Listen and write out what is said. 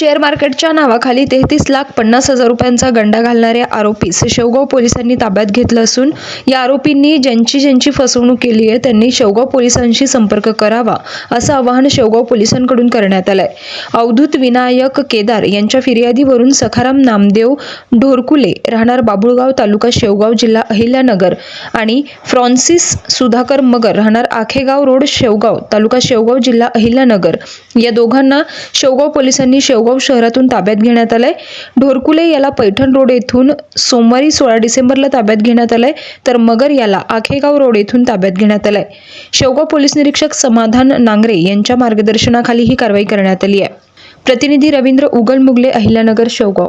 Share मार्केटच्या नावाखाली तेहतीस लाख पन्नास हजार रुपयांचा गंडा घालणाऱ्या आरोपीस शेवगाव पोलिसांनी ताब्यात घेतलं असून या आरोपींनी ज्यांची ज्यांची फसवणूक केली आहे त्यांनी शेवगाव पोलिसांशी संपर्क करावा असं आवाहन शेवगाव पोलिसांकडून करण्यात आलंय. अवधूत विनायक केदार यांच्या फिर्यादीवरून सखाराम नामदेव ढोरकुले राहणार बाबुळगाव तालुका शेवगाव जिल्हा अहिल्यानगर आणि फ्रान्सिस सुधाकर मगर राहणार आखेगाव रोड शेवगाव तालुका शेवगाव जिल्हा अहिल्यानगर. या दोघांना शेवगाव पोलिसांनी शेवगाव शहरातून ताब्यात घेण्यात आलंय. ढोरकुले याला पैठण रोड येथून सोमवारी सोळा डिसेंबरला ताब्यात घेण्यात आलंय तर मगर याला आखेगाव रोड येथून ताब्यात घेण्यात आलंय. शेवगाव पोलीस निरीक्षक समाधान नांगरे यांच्या मार्गदर्शनाखाली ही कारवाई करण्यात आली आहे. प्रतिनिधी रवींद्र उगल मुगले अहिल्यानगर शेवगाव.